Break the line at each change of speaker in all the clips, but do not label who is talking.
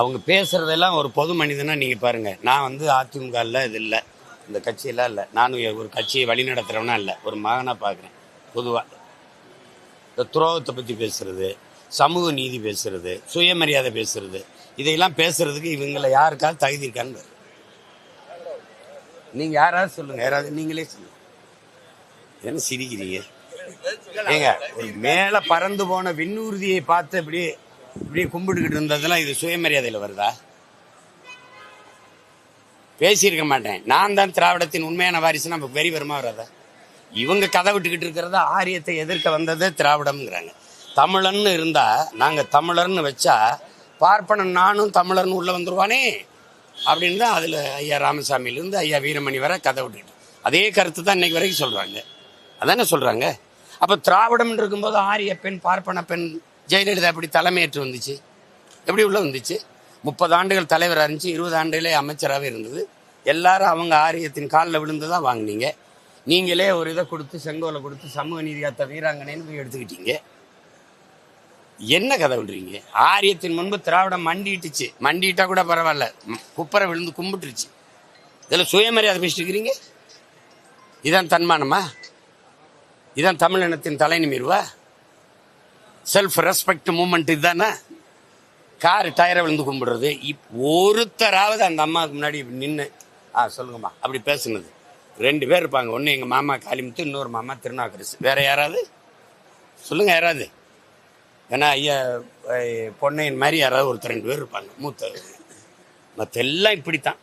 அவங்க பேசுறதெல்லாம் ஒரு பொது மனிதனா நீங்க பாருங்க. நான் வந்து அதிமுக இல்ல இது இல்லை. இந்த கட்சியெல்லாம் இல்லை. நானும் ஒரு கட்சியை வழி நடத்துறவனா இல்லை. ஒரு மகனா பார்க்குறேன் பொதுவா. இந்த துரோகத்தை பத்தி பேசுறது சமூக நீதி பேசுறது சுயமரியாதை பேசுறது இதையெல்லாம் பேசுறதுக்கு இவங்களை யாருக்காவது தகுதி இருக்கான்னு நீங்கள் நீங்க யாராவது சொல்லுங்க. யாராவது நீங்களே சொல்லுங்க. என்ன சிரிக்கிறீங்க? ஏங்க ஒரு மேல பறந்து போன விண்ணூர்தியை பார்த்து அப்படியே இப்படியே கும்பிட்டுக்கிட்டு இருந்ததெல்லாம் இது சுயமரியாதையில வருதா? பேசியிருக்க மாட்டேன். நான் தான் திராவிடத்தின் உண்மையான வாரிசு நம்ம வெறி வருமா வராதா? இவங்க கதை விட்டுக்கிட்டு இருக்கிறத ஆரியத்தை எதிர்க்க வந்ததே திராவிடம்ங்கிறாங்க. தமிழன்னு இருந்தா நாங்க தமிழர்னு வச்சா பார்ப்பனன் நானும் தமிழர்னு உள்ள வந்துருவானே? அப்படின்னு தான் அதுல ஐயா ராமசாமியிலிருந்து ஐயா வீரமணி வரை கதை விட்டுக்கிட்டு. அதே கருத்து தான் இன்னைக்கு வரைக்கும் சொல்றாங்க. அதானே சொல்றாங்க? அப்ப திராவிடம் இருக்கும்போது ஆரிய பெண் பார்ப்பன பெண் ஜெயலலிதா எப்படி தலைமையேற்று வந்துச்சு? எப்படி உள்ள வந்துச்சு? முப்பது ஆண்டுகள் தலைவராக இருந்துச்சு இருபது ஆண்டுகளே அமைச்சராகவே இருந்தது. எல்லாரும் அவங்க ஆரியத்தின் காலில் விழுந்து தான் வாங்குனீங்க. நீங்களே ஒரு இதை கொடுத்து செங்கோலை கொடுத்து சமூக நீதியாத்த வீராங்கனைன்னு போய் எடுத்துக்கிட்டீங்க. என்ன கதை விடுறீங்க ஆரியத்தின் முன்பு திராவிடம் மண்டிட்டுச்சு. மண்டிட்டா கூட பரவாயில்ல. குப்பரை விழுந்து கும்பிட்டுருச்சு. இதில் சுயமரியாதை பேசிட்டு இருக்கிறீங்க? இதான் தன்மானமா? இதான் தமிழினத்தின் தலை நிமிர்வா செல்ஃப் ரெஸ்பெக்ட் மூமெண்ட் இதுதானே? கார் டயரை விழுந்து கும்பிடுறது. இப் ஒருத்தராவது அந்த அம்மாவுக்கு முன்னாடி நின்று ஆ சொல்லுங்கம்மா. அப்படி பேசுனது. ரெண்டு பேர் இருப்பாங்க. ஒன்று எங்கள் மாமா காளிமுத்து இன்னொரு மாமா திருநாக்கரசு வேற யாராவது? சொல்லுங்க யாராவது? ஏன்னா ஐயா பொன்னையன் மாதிரி யாராவது ஒருத்தர் ரெண்டு பேர் இருப்பாங்க. மூத்த மற்ற எல்லாம் இப்படித்தான்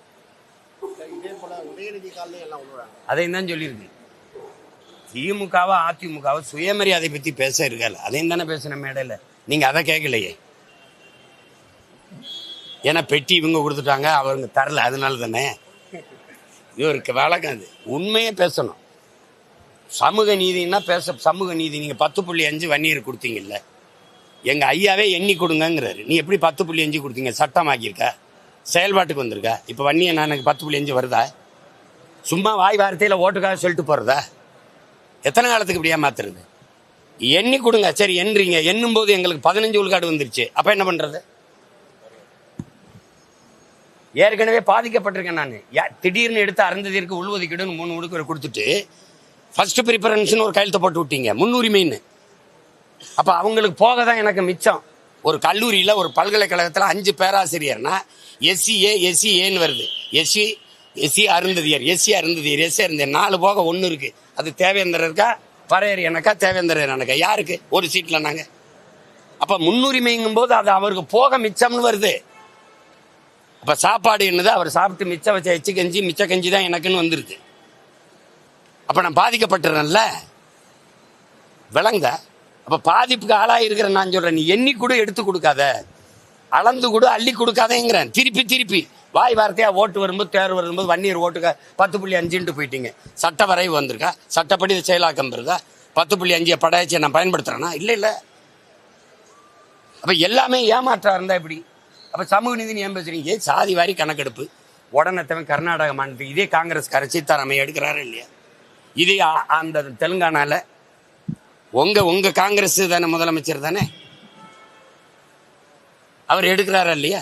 அதையும் தான் சொல்லியிருக்கு. திமுகவா அதிமுகவா சுயமரியாதை பத்தி பேச இருக்கல அதையும் தானே பேசின மேடையில். நீங்க அதை கேட்கலையே. ஏன்னா பெட்டி இவங்க கொடுத்துட்டாங்க அவங்க தரல அதனால தானே இது ஒரு வழக்கம் அது. உண்மையே பேசணும். சமூக நீதினா பேச சமூக நீதி. நீங்க பத்து புள்ளி அஞ்சு வன்னியர் கொடுத்தீங்கல்ல. எங்க ஐயாவே எண்ணி கொடுங்கங்கிறாரு. நீ எப்படி பத்து புள்ளி அஞ்சு கொடுத்தீங்க? சட்டம் ஆக்கியிருக்க? செயல்பாட்டுக்கு வந்திருக்கா? இப்போ வன்னியை நான் எனக்கு பத்து புள்ளி அஞ்சு வருதா? சும்மா வாய் வார்த்தையில் ஓட்டுக்காக சொல்லிட்டு போறதா? எத்தனை காலத்துக்கு இப்படியா மாத்துறது எண்ணி கொடுங்க. சரி எண்ணுறீங்க எண்ணும் போது எங்களுக்கு பதினஞ்சு உள்காடு வந்துருச்சு. அப்போ என்ன பண்ணுறது ஏற்கனவே பாதிக்கப்பட்டிருக்கேன் நான். திடீர்னு எடுத்து அருந்ததிற்கு உள்ஒதுக்கீடுன்னு மூணு உடுக்கு கொடுத்துட்டு ஃபர்ஸ்ட் ப்ரிஃபரன்ஸ்னு ஒரு கையெழுத்த போட்டு விட்டீங்க. முன்னுரிமைன்னு. அப்போ அவங்களுக்கு போக தான் எனக்கு மிச்சம். ஒரு கல்லூரியில் ஒரு பல்கலைக்கழகத்தில் அஞ்சு பேராசிரியர்னா எஸ்சிஏ எஸ்சிஏன்னு வருது. SC SC Arunthathiyar SC Arunthathiyar SC Arunthathiyar நாலு போக ஒன்று இருக்கு. அது தேவேந்தர் இருக்கா? எனக்கா? தேவேந்தர் எனக்கா? யாருக்கு? ஒரு சீட்டில் நாங்கள் அப்போ முன்னுரிமைங்கும் போது அது அவருக்கு போக மிச்சம்னு வருது. அப்போ சாப்பாடு என்னது? அவர் சாப்பிட்டு மிச்சம் வச்ச எச்சு கஞ்சி மிச்ச கஞ்சி தான் எனக்குன்னு வந்துருது அப்போ நான் பாதிக்கப்பட்டுறேன்ல? விளங்க. அப்போ பாதிப்புக்கு ஆளாக இருக்கிறேன் நான் சொல்கிறேன் நீ எண்ணி கூட எடுத்து கொடுக்காத. அளந்து கூட அள்ளி கொடுக்காதேங்கிறேன். திருப்பி திருப்பி. வாய் வார்த்தையா ஓட்டு வரும்போது தேர்வு வரும்போது வன்னியர் ஓட்டுக்க பத்து புள்ளி அஞ்சுன்ட்டு போயிட்டீங்க. சட்ட வரைவு வந்திருக்கா? சட்டப்படி செயலாக்கம் இருக்கா பத்து புள்ளி அஞ்சு படையாச்சியை நான் பயன்படுத்துகிறேன்னா இல்லை இல்லை. அப்போ எல்லாமே ஏமாற்றா இருந்தா எப்படி? அப்போ சமூக நீதினு ஏன் பேசுறீங்க? சாதி வாரி கணக்கெடுப்பு? உடனத்தவன் கர்நாடக மாநிலத்துக்கு இதே காங்கிரஸ் சீதாராமையா எடுக்கிறாரு இல்லையா? இதே ஆ- அந்த தெலுங்கானால உங்க உங்க காங்கிரஸ் தானே முதலமைச்சர் தானே? அவர் எடுக்கிறாரா இல்லையா?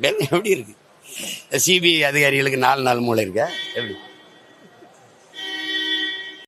எப்படி இருக்கு? சிபிஐ அதிகாரிகளுக்கு நாலு நாள் மூளை இருக்கா? எப்படி?